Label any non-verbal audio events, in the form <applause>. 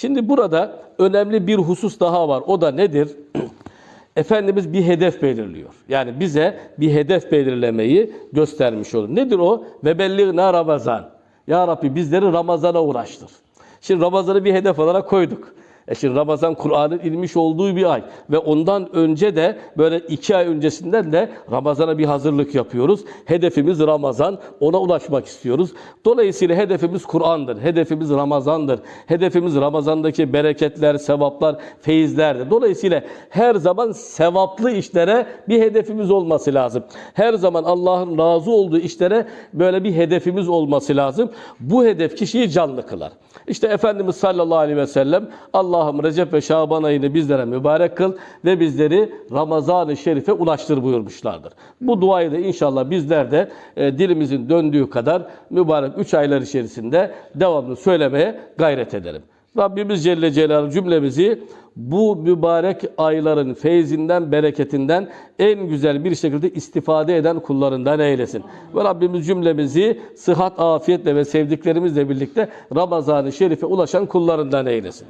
Şimdi burada önemli bir husus daha var. O da nedir? <clears throat> Efendimiz bir hedef belirliyor. Yani bize bir hedef belirlemeyi göstermiş olur. Nedir o? Ve belliğna Ramazan. Ya Rabbi bizleri Ramazan'a uğraştır. Şimdi Ramazan'ı bir hedef olarak koyduk. E şimdi Ramazan Kur'an'ın inmiş olduğu bir ay ve ondan önce de böyle iki ay öncesinden de Ramazan'a bir hazırlık yapıyoruz. Hedefimiz Ramazan, ona ulaşmak istiyoruz. Dolayısıyla hedefimiz Kur'an'dır, hedefimiz Ramazan'dır. Hedefimiz Ramazan'daki bereketler, sevaplar, feyizlerdir. Dolayısıyla her zaman sevaplı işlere bir hedefimiz olması lazım. Her zaman Allah'ın razı olduğu işlere böyle bir hedefimiz olması lazım. Bu hedef kişiyi canlı kılar. İşte Efendimiz sallallahu aleyhi ve sellem Allah'ım Recep ve Şaban ayını bizlere mübarek kıl ve bizleri Ramazan-ı Şerif'e ulaştır buyurmuşlardır. Bu duayı da inşallah bizler de e, dilimizin döndüğü kadar mübarek 3 aylar içerisinde devamlı söylemeye gayret edelim. Rabbimiz Celle Celaluhu cümlemizi bu mübarek ayların feyzinden, bereketinden en güzel bir şekilde istifade eden kullarından eylesin. Ve Rabbimiz cümlemizi sıhhat, afiyetle ve sevdiklerimizle birlikte Ramazan-ı Şerif'e ulaşan kullarından eylesin.